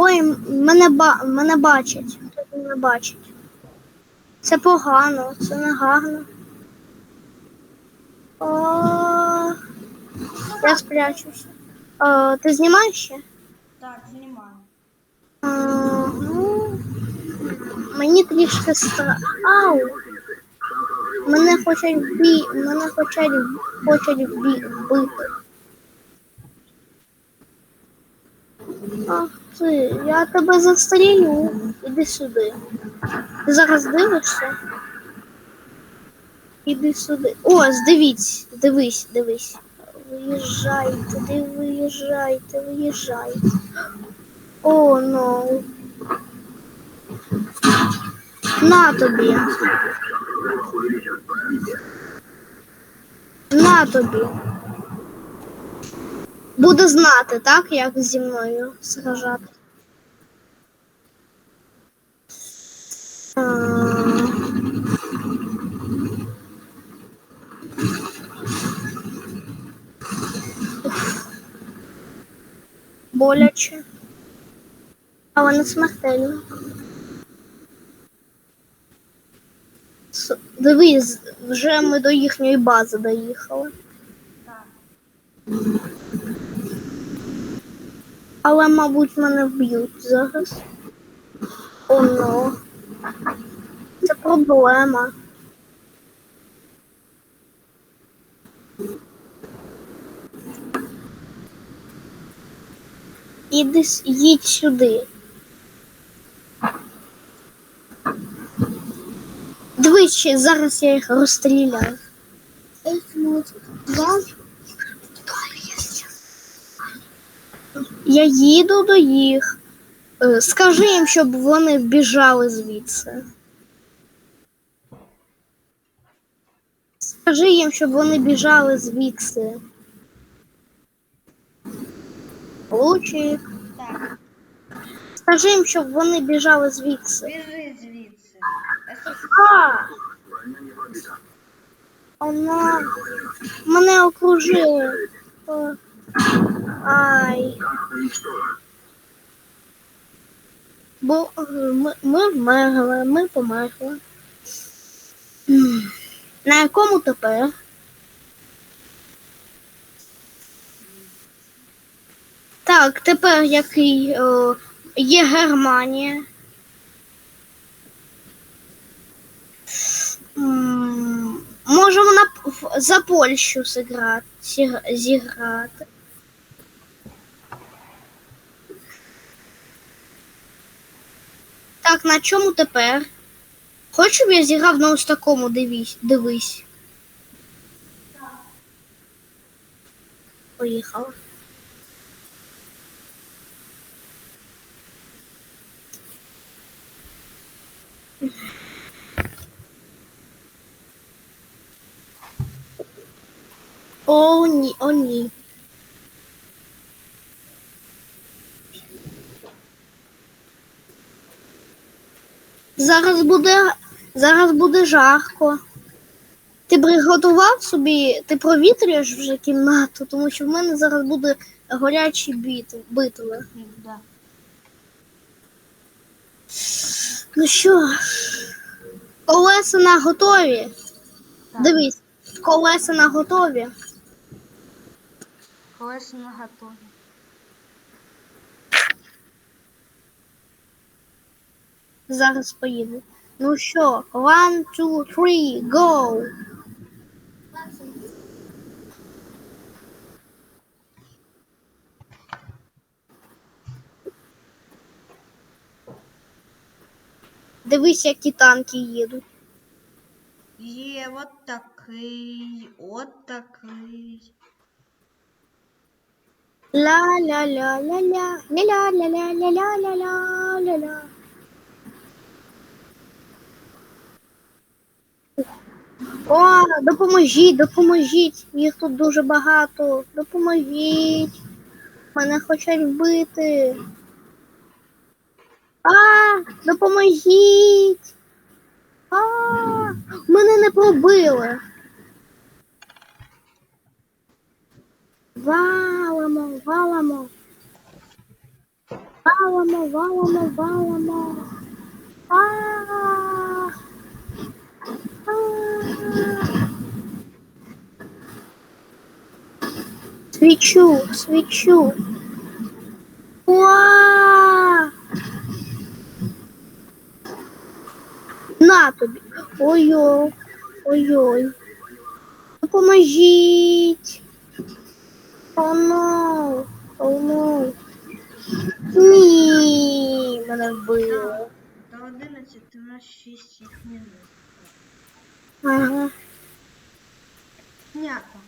Ой, мене, ба... мене бачать. Хтось мене бачить. Це погано, це не гарно. О, я спрячуся. О, ти знімаєш ще? Так, знімаю. А, ну, мені трішки стра... Ау! Мене хочуть вбі... Мене хочуть, хочуть вбі... вбити. Ах ти, я тебе застрілю. Іди сюди. Ти зараз дивишся? Іди сюди. Ось, дивіться, дивись, дивись. Виїжджайте, де виїжджайте, виїжджайте. О, ну. На тобі. На тобі. Буде знати, так, як зі мною сражати. Боляче. Але не смертельно. Дивись, вже ми до їхньої бази доїхали. Але, мабуть, мене вб'ють зараз. О, ну. Це проблема. Іди, їдь сюди. Дивись, зараз я їх розстріляю. Я їду до їх. Е, Скажи їм, щоб вони біжали звідси. Скажи їм, щоб вони біжали звідси. Лучик. Так, Скажи їм, щоб вони біжали звідси. біжи звідси. А! Вона мене окружили. Ай. Бо е, ми, вмерли, ми померли. На якому тепер? Так, тепер який о, є Германія. Можемо на за Польщу зіграти. зіграти. Так, на чому тепер? Хочеш, щоб я зіграв на ось такому дивись. дивись. Поїхав. О, ні, о, ні. Зараз буде, зараз буде жарко. Ти приготував собі, ти провітрюєш вже кімнату, тому що в мене зараз буде горячі бит- битви. Да. Ну що, колеса на готові. Так. Дивись, колеса на готові. Колеса не готові. Зараз поїду. Ну що, one, two, three, go! Дивись, які танки їдуть. Є от такий, от такий. Ла-ля-ля-ля-ля, ля-ля-ля-ля-ля-ля-ля-ля-ля. О, допоможіть, допоможіть. Їх тут дуже багато. Допоможіть. Мене хочуть вбити. А, допоможіть. А, мене не пробили. Валимо, валимо. А, валимо, валимо. А. Свічу, свічу. Уа! На тобі. Ой-ой, ой-ой. Допоможіть. О, no. О, no. Ні, мене вбили. До 11 у нас 6 минут. Ага. Понятно.